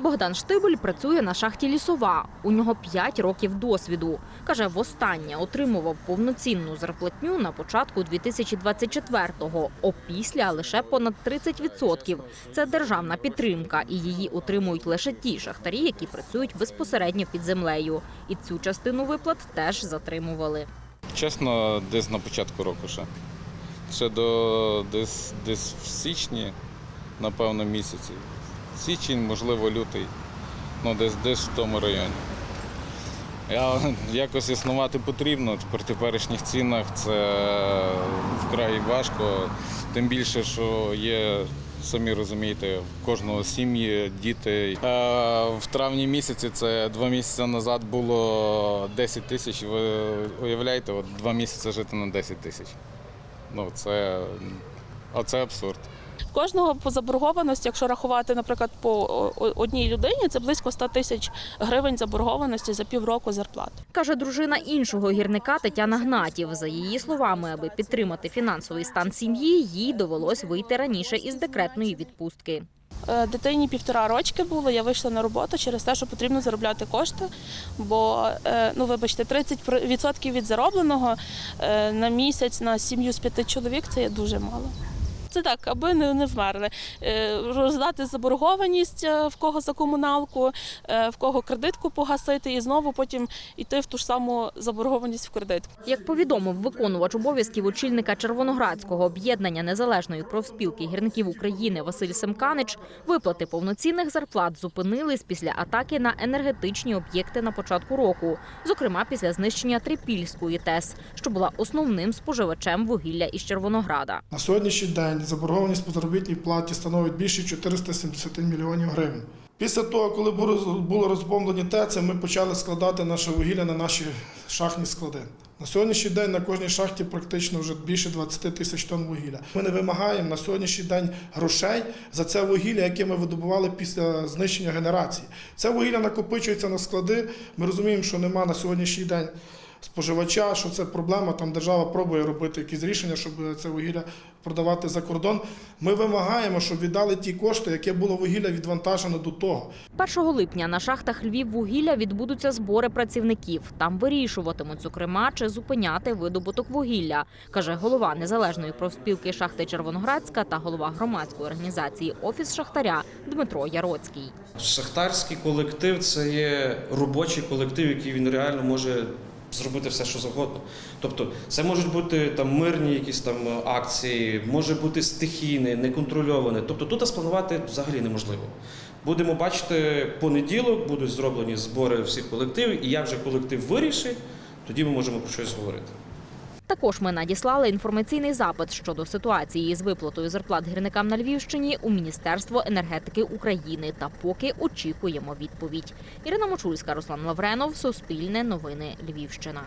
Богдан Штибель працює на шахті Лісова. У нього 5 років досвіду. Каже, востаннє отримував повноцінну зарплатню на початку 2024-го, опісля лише понад 30%. Це державна підтримка, і її отримують лише ті шахтарі, які працюють безпосередньо під землею. І цю частину виплат теж затримували. Чесно, десь на початку року ще. Ще до десь, десь в січні, напевно, місяці. Січень, можливо, лютий. Ну, десь десь в тому районі. Я, якось існувати потрібно при теперішніх цінах. Це вкрай важко. Тим більше, що є, самі розумієте, в кожного сім'ї, діти. Е, В травні місяці, це два місяці назад було 10 тисяч. Ви уявляєте, от два місяці жити на 10 тисяч. Ну, це, а це абсурд. Кожного по заборгованості, якщо рахувати, наприклад, по одній людині, це близько 100 тисяч гривень заборгованості за півроку зарплат. Каже дружина іншого гірника Тетяна Гнатів. За її словами, аби підтримати фінансовий стан сім'ї, їй довелось вийти раніше із декретної відпустки. Е, Дитині півтора рочки було. Я вийшла на роботу через те, що потрібно заробляти кошти. Бо е, ну вибачте, 30% від заробленого е, на місяць на сім'ю з п'яти чоловік це є дуже мало. Це так, аби не, не вмерли. Е, Роздати заборгованість е, в кого за комуналку, е, в кого кредитку погасити, і знову потім йти в ту ж саму заборгованість в кредитку. Як повідомив виконувач обов'язків очільника Червоноградського об'єднання незалежної профспілки гірників України Василь Семканич, виплати повноцінних зарплат зупинились після атаки на енергетичні об'єкти на початку року, зокрема після знищення Трипільської ТЕС, що була основним споживачем вугілля із Червонограда. На сьогоднішній день заборгованість по заробітній платі становить більше 470 мільйонів гривень. Після того, коли було- розбомблені ТЕЦи, ми почали складати наше вугілля на наші шахтні склади. На сьогоднішній день на кожній шахті практично вже більше 20 тисяч тонн вугілля. Ми не вимагаємо на сьогоднішній день грошей за це вугілля, яке ми видобували після знищення генерації. Це вугілля накопичується на склади. Ми розуміємо, що нема на сьогоднішній день споживача, що це проблема. Там держава пробує робити якісь рішення, щоб це вугілля продавати за кордон. Ми вимагаємо, щоб віддали ті кошти, яке було вугілля відвантажено до того. 1 липня на шахтах Львів-Вугілля відбудуться збори працівників. Там вирішуватимуть, зокрема, чи зупиняти видобуток вугілля, каже голова незалежної профспілки шахти Червоноградська та голова громадської організації Офіс Шахтаря Дмитро Яроцький. Шахтарський колектив це є робочий колектив, який він реально може зробити все, що завгодно. Тобто, це можуть бути там мирні якісь там акції, може бути стихійне, неконтрольоване. Тобто тут спланувати взагалі неможливо. Будемо бачити понеділок, будуть зроблені збори всіх колективів, і як вже колектив вирішить, тоді ми можемо про щось говорити. Також ми надіслали інформаційний запит щодо ситуації з виплатою зарплат гірникам на Львівщині у Міністерство енергетики України. Та поки очікуємо відповідь. Ірина Мочульська, Руслан Лавренов, Суспільне новини Львівщина.